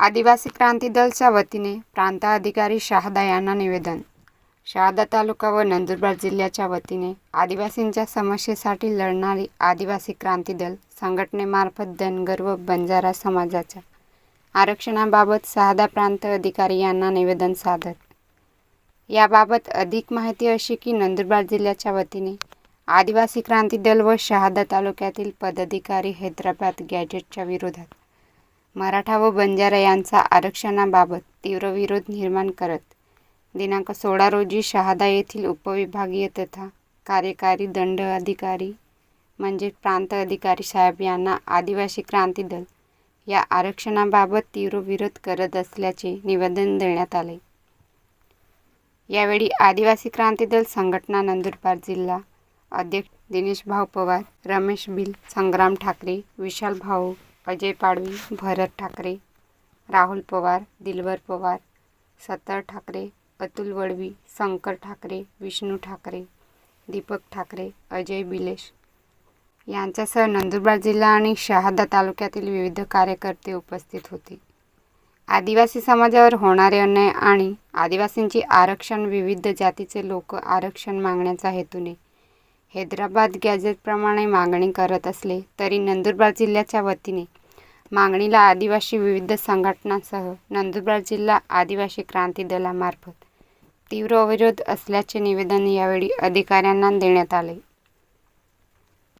आदिवासी क्रांती दलच्या वतीने प्रांत अधिकारी शहादा यांना निवेदन. शहादा तालुका व नंदुरबार जिल्ह्याच्या वतीने आदिवासींच्या समस्येसाठी लढणारी आदिवासी क्रांती दल संघटनेमार्फत धनगर व बंजारा समाजाच्या आरक्षणाबाबत शहादा प्रांत अधिकारी यांना निवेदन सादर. याबाबत अधिक माहिती अशी की नंदुरबार जिल्ह्याच्या वतीने आदिवासी क्रांती दल व शहादा तालुक्यातील पदाधिकारी हैदराबाद गॅजेटच्या विरोधात मराठा व बंजारा यांचा आरक्षणाबाबत तीव्र विरोध निर्माण करत दिनांक सोळा रोजी शहादा येथील उपविभागीय तथा कार्यकारी दंड अधिकारी म्हणजे प्रांत अधिकारी साहेब यांना आदिवासी क्रांती दल या आरक्षणाबाबत तीव्र विरोध करत असल्याचे निवेदन देण्यात आले. यावेळी आदिवासी क्रांती दल संघटना नंदुरबार जिल्हा अध्यक्ष दिनेश भाऊ पवार रमेश भिल संग्राम ठाकरे विशाल भाऊ अजय पाडवी भरत ठाकरे राहुल पवार दिलवर पवार सतर ठाकरे अतुल वडवी शंकर ठाकरे विष्णू ठाकरे दीपक ठाकरे अजय बिलेश. यांच्यासह नंदुरबार जिल्हा आणि शहादा तालुक्यातील विविध कार्यकर्ते उपस्थित होते. आदिवासी समाजावर होणारे अन्याय आणि आदिवासींची आरक्षण विविध जातीचे लोक आरक्षण मागण्याच्या हेतूने हैदराबाद गॅजेटप्रमाणे मागणी करत असले तरी नंदुरबार जिल्ह्याच्या वतीने मागणीला आदिवासी विविध संघटनांसह नंदुरबार जिल्हा आदिवासी क्रांती दलामार्फत तीव्र अविरोध असल्याचे निवेदन यावेळी अधिकाऱ्यांना देण्यात आले.